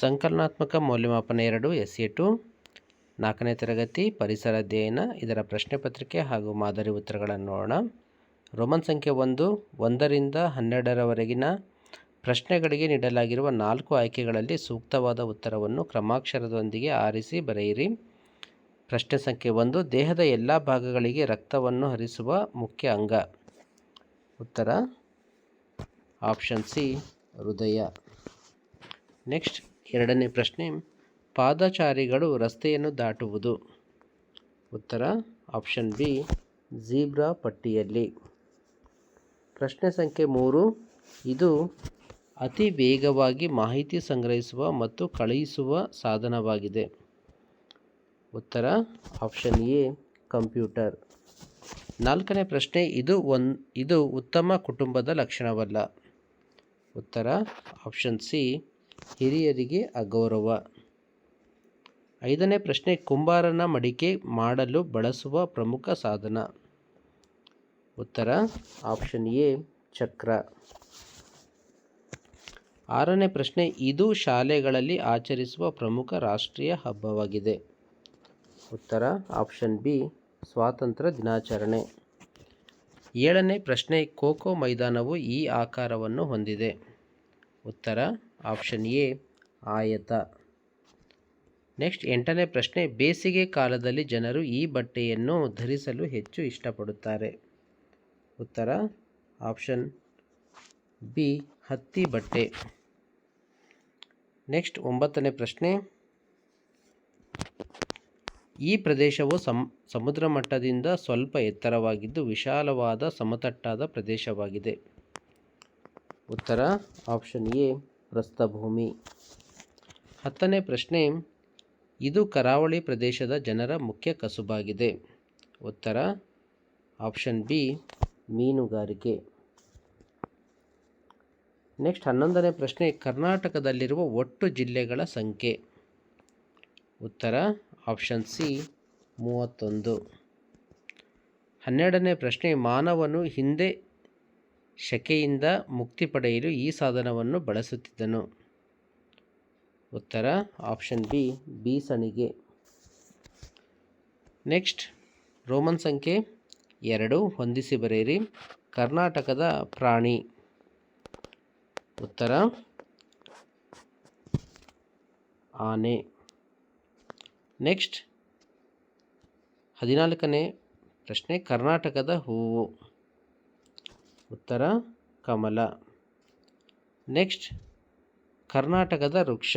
ಸಂಕಲನಾತ್ಮಕ ಮೌಲ್ಯಮಾಪನ ಎರಡು S A to, ನಾಲ್ಕನೇ ತರಗತಿ, ಪರಿಸರ ಅಧ್ಯಯನ, ಇದರ ಪ್ರಶ್ನೆ ಪತ್ರಿಕೆ ಹಾಗೂ ಮಾದರಿ ಉತ್ತರಗಳನ್ನು ನೋಡೋಣ. ರೋಮನ್ ಸಂಖ್ಯೆ ಒಂದು, ಒಂದರಿಂದ ಹನ್ನೆರಡರವರೆಗಿನ ಪ್ರಶ್ನೆಗಳಿಗೆ ನೀಡಲಾಗಿರುವ ನಾಲ್ಕು ಆಯ್ಕೆಗಳಲ್ಲಿ ಸೂಕ್ತವಾದ ಉತ್ತರವನ್ನು ಕ್ರಮಾಕ್ಷರದೊಂದಿಗೆ ಆರಿಸಿ ಬರೆಯಿರಿ. ಪ್ರಶ್ನೆ ಸಂಖ್ಯೆ ಒಂದು, ದೇಹದ ಎಲ್ಲ ಭಾಗಗಳಿಗೆ ರಕ್ತವನ್ನು ಹರಿಸುವ ಮುಖ್ಯ ಅಂಗ. ಉತ್ತರ, ಆಪ್ಷನ್ ಸಿ, ಹೃದಯ. ನೆಕ್ಸ್ಟ್ ಎರಡನೇ ಪ್ರಶ್ನೆ, ಪಾದಚಾರಿಗಳು ರಸ್ತೆಯನ್ನು ದಾಟುವುದು. ಉತ್ತರ, ಆಪ್ಷನ್ ಬಿ, ಜೀಬ್ರಾ ಪಟ್ಟಿಯಲ್ಲಿ. ಪ್ರಶ್ನೆ ಸಂಖ್ಯೆ ಮೂರು, ಇದು ಅತಿ ವೇಗವಾಗಿ ಮಾಹಿತಿ ಸಂಗ್ರಹಿಸುವ ಮತ್ತು ಕಳುಹಿಸುವ ಸಾಧನವಾಗಿದೆ. ಉತ್ತರ, ಆಪ್ಷನ್ ಎ, ಕಂಪ್ಯೂಟರ್. ನಾಲ್ಕನೇ ಪ್ರಶ್ನೆ, ಇದು ಒನ್, ಇದು ಉತ್ತಮ ಕುಟುಂಬದ ಲಕ್ಷಣವಲ್ಲ. ಉತ್ತರ, ಆಪ್ಷನ್ ಸಿ ಹಿರಿಯರಿಗೆ ಅಗೌರವ. ಐದನೇ ಪ್ರಶ್ನೆ, ಕುಂಬಾರನ ಮಡಿಕೆ ಮಾಡಲು ಬಳಸುವ ಪ್ರಮುಖ ಸಾಧನ. ಉತ್ತರ, ಆಪ್ಷನ್ ಎ, ಚಕ್ರ. ಆರನೇ ಪ್ರಶ್ನೆ, ಇದು ಶಾಲೆಗಳಲ್ಲಿ ಆಚರಿಸುವ ಪ್ರಮುಖ ರಾಷ್ಟ್ರೀಯ ಹಬ್ಬವಾಗಿದೆ. ಉತ್ತರ, ಆಪ್ಷನ್ ಬಿ, ಸ್ವಾತಂತ್ರ್ಯ ದಿನಾಚರಣೆ. ಏಳನೇ ಪ್ರಶ್ನೆ ಖೋಖೋ ಮೈದಾನವು ಈ ಆಕಾರವನ್ನು ಹೊಂದಿದೆ. ಉತ್ತರ ಆಪ್ಷನ್ ಎ, ಆಯತ. ನೆಕ್ಸ್ಟ್, ಎಂಟನೇ ಪ್ರಶ್ನೆ, ಬೇಸಿಗೆ ಕಾಲದಲ್ಲಿ ಜನರು ಈ ಬಟ್ಟೆಯನ್ನು ಧರಿಸಲು ಹೆಚ್ಚು ಇಷ್ಟಪಡುತ್ತಾರೆ. ಉತ್ತರ, ಆಪ್ಷನ್ ಬಿ, ಹತ್ತಿ ಬಟ್ಟೆ. ನೆಕ್ಸ್ಟ್, ಒಂಬತ್ತನೇ ಪ್ರಶ್ನೆ, ಈ ಪ್ರದೇಶವು ಸಮ್, ಸಮುದ್ರ ಮಟ್ಟದಿಂದ ಸ್ವಲ್ಪ ಎತ್ತರವಾಗಿದ್ದು ವಿಶಾಲವಾದ ಸಮತಟ್ಟಾದ ಪ್ರದೇಶವಾಗಿದೆ. ಉತ್ತರ, ಆಪ್ಷನ್ ಎ ಪ್ರಸ್ಥಭೂಮಿ. ಹತ್ತನೇ ಪ್ರಶ್ನೆ, ಇದು ಕರಾವಳಿ ಪ್ರದೇಶದ ಜನರ ಮುಖ್ಯ ಕಸುಬಾಗಿದೆ. ಉತ್ತರ, ಆಪ್ಷನ್ ಬಿ, ಮೀನುಗಾರಿಕೆ. ನೆಕ್ಸ್ಟ್ ಹನ್ನೊಂದನೇ ಪ್ರಶ್ನೆ, ಕರ್ನಾಟಕದಲ್ಲಿರುವ ಒಟ್ಟು ಜಿಲ್ಲೆಗಳ ಸಂಖ್ಯೆ. ಉತ್ತರ, ಆಪ್ಷನ್ ಸಿ, ಮೂವತ್ತೊಂದು. ಹನ್ನೆರಡನೇ ಪ್ರಶ್ನೆ, ಮಾನವನು ಹಿಂದೆ ಶಕೆಯಿಂದ ಮುಕ್ತಿ ಪಡೆಯಲು ಈ ಸಾಧನವನ್ನು ಬಳಸುತ್ತಿದ್ದನು. ಉತ್ತರ, ಆಪ್ಷನ್ ಬಿ ಬೀಸಣಿಗೆ ನೆಕ್ಸ್ಟ್, ರೋಮನ್ ಸಂಖ್ಯೆ ಎರಡು ಹೊಂದಿಸಿ ಬರೆಯಿರಿ. ಕರ್ನಾಟಕದ ಪ್ರಾಣಿ. ಉತ್ತರ, ಆನೆ. ನೆಕ್ಸ್ಟ್, ಹದಿನಾಲ್ಕನೇ ಪ್ರಶ್ನೆ, ಕರ್ನಾಟಕದ ಹೂವು. ಉತ್ತರ, ಕಮಲ. ನೆಕ್ಸ್ಟ್, ಕರ್ನಾಟಕದ ವೃಕ್ಷ.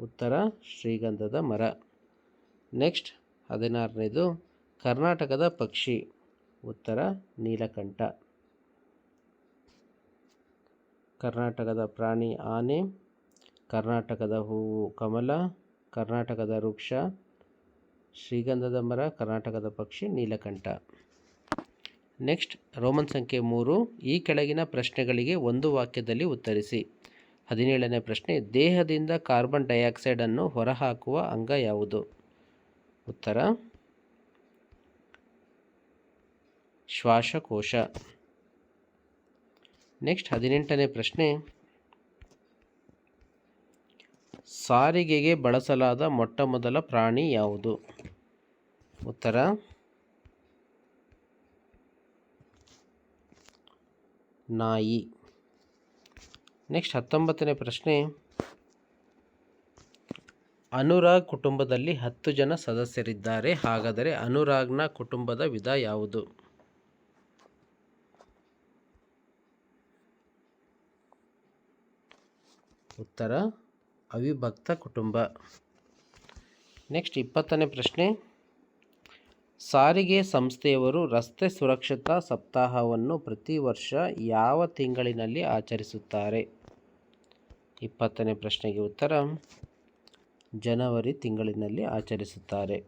ಉತ್ತರ, ಶ್ರೀಗಂಧದ ಮರ. ನೆಕ್ಸ್ಟ್, ಹದಿನಾರನೇದು, ಕರ್ನಾಟಕದ ಪಕ್ಷಿ. ಉತ್ತರ, ನೀಲಕಂಠ. ಕರ್ನಾಟಕದ ಪ್ರಾಣಿ ಆನೆ. ಕರ್ನಾಟಕದ ಹೂವು ಕಮಲ. ಕರ್ನಾಟಕದ ವೃಕ್ಷ. ಶ್ರೀಗಂಧದ ಮರ, ಕರ್ನಾಟಕದ ಪಕ್ಷಿ, ನೀಲಕಂಠ. ನೆಕ್ಸ್ಟ್ ರೋಮನ್ ಸಂಖ್ಯೆ ಮೂರು, ಈ ಕೆಳಗಿನ ಪ್ರಶ್ನೆಗಳಿಗೆ ಒಂದು ವಾಕ್ಯದಲ್ಲಿ ಉತ್ತರಿಸಿ. ಹದಿನೇಳನೇ ಪ್ರಶ್ನೆ, ದೇಹದಿಂದ ಕಾರ್ಬನ್ ಡೈಆಕ್ಸೈಡನ್ನು ಹೊರಹಾಕುವ ಅಂಗ ಯಾವುದು? ಉತ್ತರ, ಶ್ವಾಸಕೋಶ. ನೆಕ್ಸ್ಟ್ ಹದಿನೆಂಟನೇ ಪ್ರಶ್ನೆ, ಸಾರಿಗೆಗೆ ಬಳಸಲಾದ ಮೊಟ್ಟಮೊದಲ ಪ್ರಾಣಿ ಯಾವುದು? ಉತ್ತರ ನಾಯಿ. ನೆಕ್ಸ್ಟ್ ಹತ್ತೊಂಬತ್ತನೇ ಪ್ರಶ್ನೆ. ಅನುರಾಗ್ ಕುಟುಂಬದಲ್ಲಿ ಹತ್ತು ಜನ ಸದಸ್ಯರಿದ್ದಾರೆ. ಹಾಗಾದರೆ ಅನುರಾಗ್ನ ಕುಟುಂಬದ ವಿಧ ಯಾವುದು? ಉತ್ತರ, ಅವಿಭಕ್ತ ಕುಟುಂಬ. ನೆಕ್ಸ್ಟ್ ಇಪ್ಪತ್ತನೇ ಪ್ರಶ್ನೆ. ಸಾರಿಗೆ ಸಂಸ್ಥೆಯವರು ರಸ್ತೆ ಸುರಕ್ಷತಾ ಸಪ್ತಾಹವನ್ನು ಪ್ರತಿ ವರ್ಷ ಯಾವ ತಿಂಗಳಿನಲ್ಲಿ ಆಚರಿಸುತ್ತಾರೆ? ಇಪ್ಪತ್ತನೇ ಪ್ರಶ್ನೆಗೆ ಉತ್ತರ. ಜನವರಿ ತಿಂಗಳಿನಲ್ಲಿ ಆಚರಿಸುತ್ತಾರೆ.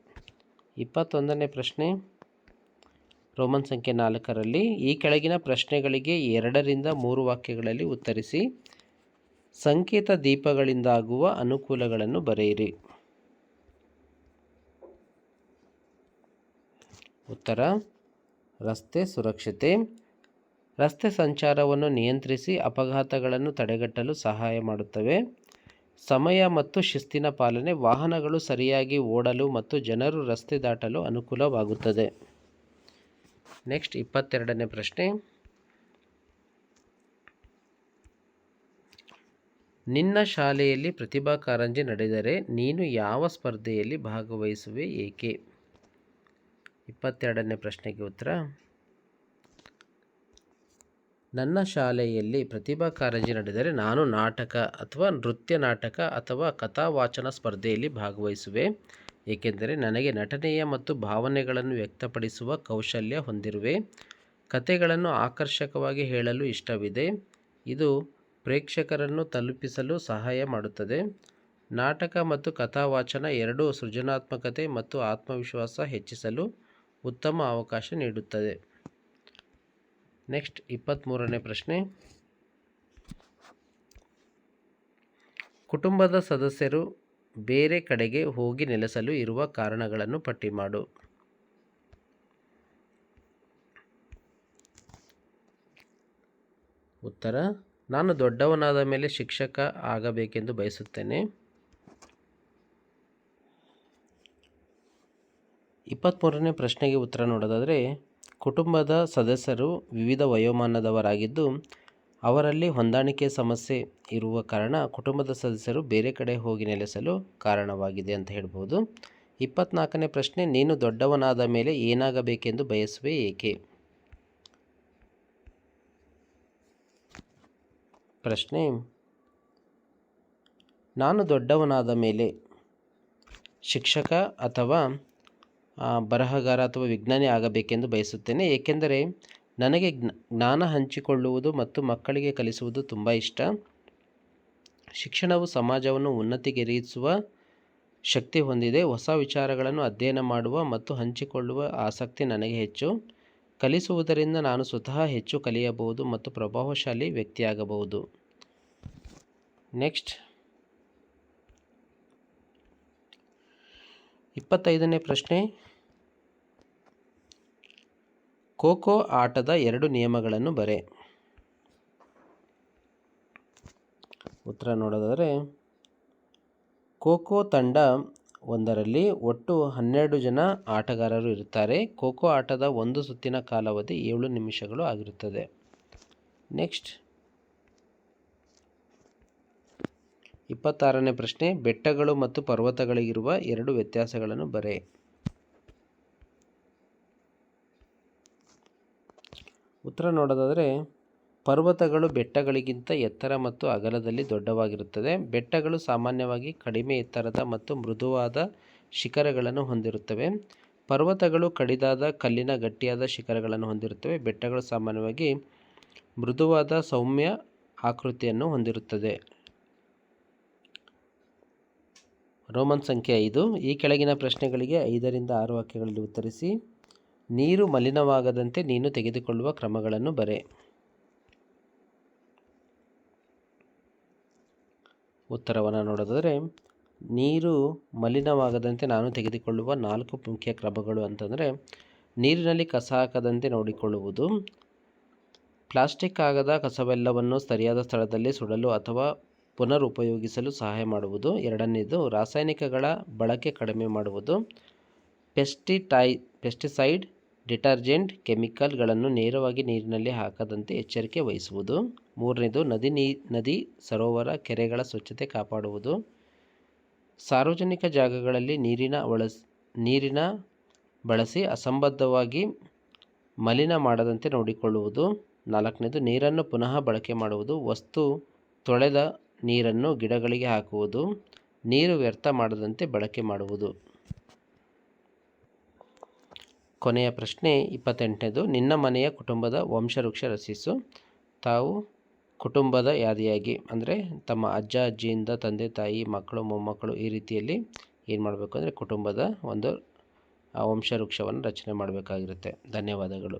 ಇಪ್ಪತ್ತೊಂದನೇ ಪ್ರಶ್ನೆ. ರೋಮನ್ ಸಂಖ್ಯೆ ನಾಲ್ಕರಲ್ಲಿ ಈ ಕೆಳಗಿನ ಪ್ರಶ್ನೆಗಳಿಗೆ ಎರಡರಿಂದ ಮೂರು ವಾಕ್ಯಗಳಲ್ಲಿ ಉತ್ತರಿಸಿ, ಸಂಕೇತ ದೀಪಗಳಿಂದಾಗುವ ಅನುಕೂಲಗಳನ್ನು ಬರೆಯಿರಿ. ಉತ್ತರ, ರಸ್ತೆ ಸುರಕ್ಷತೆ, ರಸ್ತೆ ಸಂಚಾರವನ್ನು ನಿಯಂತ್ರಿಸಿ ಅಪಘಾತಗಳನ್ನು ತಡೆಗಟ್ಟಲು ಸಹಾಯ ಮಾಡುತ್ತವೆ. ಸಮಯ ಮತ್ತು ಶಿಸ್ತಿನ ಪಾಲನೆ, ವಾಹನಗಳು ಸರಿಯಾಗಿ ಓಡಲು ಮತ್ತು ಜನರು ರಸ್ತೆ ದಾಟಲು ಅನುಕೂಲವಾಗುತ್ತದೆ. ನೆಕ್ಸ್ಟ್ ಇಪ್ಪತ್ತೆರಡನೇ ಪ್ರಶ್ನೆ. ನಿನ್ನ ಶಾಲೆಯಲ್ಲಿ ಪ್ರತಿಭಾ ಕಾರಂಜಿ ನಡೆದರೆ ನೀನು ಯಾವ ಸ್ಪರ್ಧೆಯಲ್ಲಿ ಭಾಗವಹಿಸುವೆ ಏಕೆ? ಇಪ್ಪತ್ತೆರಡನೇ ಪ್ರಶ್ನೆಗೆ ಉತ್ತರ. ನನ್ನ ಶಾಲೆಯಲ್ಲಿ ಪ್ರತಿಭಾ ಕಾರಂಜಿ ನಡೆದರೆ ನಾನು ನಾಟಕ ಅಥವಾ ನೃತ್ಯ ನಾಟಕ ಅಥವಾ ಕಥಾವಾಚನ ಸ್ಪರ್ಧೆಯಲ್ಲಿ ಭಾಗವಹಿಸುವೆ. ಏಕೆಂದರೆ ನನಗೆ ನಟನೆಯ ಮತ್ತು ಭಾವನೆಗಳನ್ನು ವ್ಯಕ್ತಪಡಿಸುವ ಕೌಶಲ್ಯ ಹೊಂದಿರುವೆ. ಕಥೆಗಳನ್ನು ಆಕರ್ಷಕವಾಗಿ ಹೇಳಲು ಇಷ್ಟವಿದೆ. ಇದು ಪ್ರೇಕ್ಷಕರನ್ನು ತಲುಪಿಸಲು ಸಹಾಯ ಮಾಡುತ್ತದೆ. ನಾಟಕ ಮತ್ತು ಕಥಾವಾಚನ ಎರಡೂ ಸೃಜನಾತ್ಮಕತೆ ಮತ್ತು ಆತ್ಮವಿಶ್ವಾಸ ಹೆಚ್ಚಿಸಲು ಉತ್ತಮ ಅವಕಾಶ ನೀಡುತ್ತದೆ. ನೆಕ್ಸ್ಟ್ ಇಪ್ಪತ್ತ್ಮೂರನೇ ಪ್ರಶ್ನೆ. ಕುಟುಂಬದ ಸದಸ್ಯರು ಬೇರೆ ಕಡೆಗೆ ಹೋಗಿ ನೆಲೆಸಲು ಇರುವ ಕಾರಣಗಳನ್ನು ಪಟ್ಟಿ ಮಾಡು. ಉತ್ತರ, ನಾನು ದೊಡ್ಡವನಾದ ಮೇಲೆ ಶಿಕ್ಷಕ ಆಗಬೇಕೆಂದು ಬಯಸುತ್ತೇನೆ. ಇಪ್ಪತ್ತ್ಮೂರನೇ ಪ್ರಶ್ನೆಗೆ ಉತ್ತರ ನೋಡೋದಾದರೆ, ಕುಟುಂಬದ ಸದಸ್ಯರು ವಿವಿಧ ವಯೋಮಾನದವರಾಗಿದ್ದು, ಅವರಲ್ಲಿ ಹೊಂದಾಣಿಕೆ ಸಮಸ್ಯೆ ಇರುವ ಕಾರಣ ಕುಟುಂಬದ ಸದಸ್ಯರು ಬೇರೆ ಕಡೆ ಹೋಗಿ ನೆಲೆಸಲು ಕಾರಣವಾಗಿದೆ ಅಂತ ಹೇಳ್ಬೋದು. ಇಪ್ಪತ್ನಾಲ್ಕನೇ ಪ್ರಶ್ನೆ, ನೀನು ದೊಡ್ಡವನಾದ ಮೇಲೆ ಏನಾಗಬೇಕೆಂದು ಬಯಸುವೆ ಏಕೆ? ಪ್ರಶ್ನೆ, ನಾನು ದೊಡ್ಡವನಾದ ಮೇಲೆ ಶಿಕ್ಷಕ ಅಥವಾ ಬರಹಗಾರ ಅಥವಾ ವಿಜ್ಞಾನಿ ಆಗಬೇಕೆಂದು ಬಯಸುತ್ತೇನೆ. ಏಕೆಂದರೆ ನನಗೆ ಜ್ಞಾನ ಹಂಚಿಕೊಳ್ಳುವುದು ಮತ್ತು ಮಕ್ಕಳಿಗೆ ಕಲಿಸುವುದು ತುಂಬ ಇಷ್ಟ. ಶಿಕ್ಷಣವು ಸಮಾಜವನ್ನು ಉನ್ನತಿಗೆರಿಸುವ ಶಕ್ತಿ ಹೊಂದಿದೆ. ಹೊಸ ವಿಚಾರಗಳನ್ನು ಅಧ್ಯಯನ ಮಾಡುವ ಮತ್ತು ಹಂಚಿಕೊಳ್ಳುವ ಆಸಕ್ತಿ ನನಗೆ ಹೆಚ್ಚು. ಕಲಿಸುವುದರಿಂದ ನಾನು ಸ್ವತಃ ಹೆಚ್ಚು ಕಲಿಯಬಹುದು ಮತ್ತು ಪ್ರಭಾವಶಾಲಿ ವ್ಯಕ್ತಿಯಾಗಬಹುದು. ನೆಕ್ಸ್ಟ್. ಇಪ್ಪತ್ತೈದನೇ ಪ್ರಶ್ನೆ. ಖೋಖೋ ಆಟದ ಎರಡು ನಿಯಮಗಳನ್ನು ಬರೆ. ಉತ್ತರ ನೋಡೋದಾದರೆ, ಖೋಖೋ ತಂಡ ಒಂದರಲ್ಲಿ ಒಟ್ಟು ಹನ್ನೆರಡು ಜನ ಆಟಗಾರರು ಇರುತ್ತಾರೆ. ಖೋಖೋ ಆಟದ ಒಂದು ಸುತ್ತಿನ ಕಾಲಾವಧಿ ಏಳು ನಿಮಿಷಗಳು ಆಗಿರುತ್ತದೆ. ನೆಕ್ಸ್ಟ್. ಇಪ್ಪತ್ತಾರನೇ ಪ್ರಶ್ನೆ, ಬೆಟ್ಟಗಳು ಮತ್ತು ಪರ್ವತಗಳಿಗಿರುವ ಎರಡು ವ್ಯತ್ಯಾಸಗಳನ್ನು ಬರೆ. ಉತ್ತರ ನೋಡೋದಾದರೆ, ಪರ್ವತಗಳು ಬೆಟ್ಟಗಳಿಗಿಂತ ಎತ್ತರ ಮತ್ತು ಅಗಲದಲ್ಲಿ ದೊಡ್ಡವಾಗಿರುತ್ತದೆ. ಬೆಟ್ಟಗಳು ಸಾಮಾನ್ಯವಾಗಿ ಕಡಿಮೆ ಎತ್ತರದ ಮತ್ತು ಮೃದುವಾದ ಶಿಖರಗಳನ್ನು ಹೊಂದಿರುತ್ತವೆ. ಪರ್ವತಗಳು ಕಡಿದಾದ ಕಲ್ಲಿನ ಗಟ್ಟಿಯಾದ ಶಿಖರಗಳನ್ನು ಹೊಂದಿರುತ್ತವೆ. ಬೆಟ್ಟಗಳು ಸಾಮಾನ್ಯವಾಗಿ ಮೃದುವಾದ ಸೌಮ್ಯ ಆಕೃತಿಯನ್ನು ಹೊಂದಿರುತ್ತದೆ. ರೋಮನ್ ಸಂಖ್ಯೆ ಐದು, ಈ ಕೆಳಗಿನ ಪ್ರಶ್ನೆಗಳಿಗೆ ಐದರಿಂದ ಆರು ವಾಕ್ಯಗಳಲ್ಲಿ ಉತ್ತರಿಸಿ, ನೀರು ಮಲಿನವಾಗದಂತೆ ನೀನು ತೆಗೆದುಕೊಳ್ಳುವ ಕ್ರಮಗಳನ್ನು ಬರೆ. ಉತ್ತರವನ್ನು ನೋಡೋದಾದರೆ, ನೀರು ಮಲಿನವಾಗದಂತೆ ನಾನು ತೆಗೆದುಕೊಳ್ಳುವ ನಾಲ್ಕು ಮುಖ್ಯ ಕ್ರಮಗಳು ಅಂತಂದರೆ, ನೀರಿನಲ್ಲಿ ಕಸ ಹಾಕದಂತೆ ನೋಡಿಕೊಳ್ಳುವುದು, ಪ್ಲಾಸ್ಟಿಕ್ ಆಗದ ಕಸವೆಲ್ಲವನ್ನು ಸರಿಯಾದ ಸ್ಥಳದಲ್ಲಿ ಸುಡಲು ಅಥವಾ ಪುನರ್ ಉಪಯೋಗಿಸಲು ಸಹಾಯ ಮಾಡುವುದು. ಎರಡನೇದು, ರಾಸಾಯನಿಕಗಳ ಬಳಕೆ ಕಡಿಮೆ ಮಾಡುವುದು. ಪೆಸ್ಟಿಟೈ, ಪೆಸ್ಟಿಸೈಡ್ ಡಿಟರ್ಜೆಂಟ್ ಕೆಮಿಕಲ್ಗಳನ್ನು ನೇರವಾಗಿ ನೀರಿನಲ್ಲಿ ಹಾಕದಂತೆ ಎಚ್ಚರಿಕೆ ವಹಿಸುವುದು. ಮೂರನೇದು, ನದಿ ನೀ, ನದಿ ಸರೋವರ ಕೆರೆಗಳ ಸ್ವಚ್ಛತೆ ಕಾಪಾಡುವುದು. ಸಾರ್ವಜನಿಕ ಜಾಗಗಳಲ್ಲಿ ನೀರಿನ ಬಳಸ್, ನೀರಿನ ಬಳಸಿ ಅಸಂಬದ್ಧವಾಗಿ ಮಲಿನ ಮಾಡದಂತೆ ನೋಡಿಕೊಳ್ಳುವುದು. ನಾಲ್ಕನೇದು, ನೀರನ್ನು ಪುನಃ ಬಳಕೆ ಮಾಡುವುದು. ವಸ್ತು ತೊಳೆದ ನೀರನ್ನು ಗಿಡಗಳಿಗೆ ಹಾಕುವುದು, ನೀರು ವ್ಯರ್ಥ ಮಾಡದಂತೆ ಬಳಕೆ ಮಾಡುವುದು. ಕೊನೆಯ ಪ್ರಶ್ನೆ ಇಪ್ಪತ್ತೆಂಟನೇದು, ನಿನ್ನ ಮನೆಯ ಕುಟುಂಬದ ವಂಶವೃಕ್ಷ ರಚಿಸು. ತಾವು ಕುಟುಂಬದ ಯಾದಿಯಾಗಿ, ಅಂದರೆ ತಮ್ಮ ಅಜ್ಜ, ಅಜ್ಜಿಯಿಂದ ತಂದೆ, ತಾಯಿ, ಮಕ್ಕಳು, ಮೊಮ್ಮಕ್ಕಳು ಈ ರೀತಿಯಲ್ಲಿ ಏನು ಮಾಡಬೇಕು ಅಂದರೆ ಕುಟುಂಬದ ಒಂದು ವಂಶವೃಕ್ಷವನ್ನು ರಚನೆ ಮಾಡಬೇಕಾಗಿರುತ್ತೆ. ಧನ್ಯವಾದಗಳು.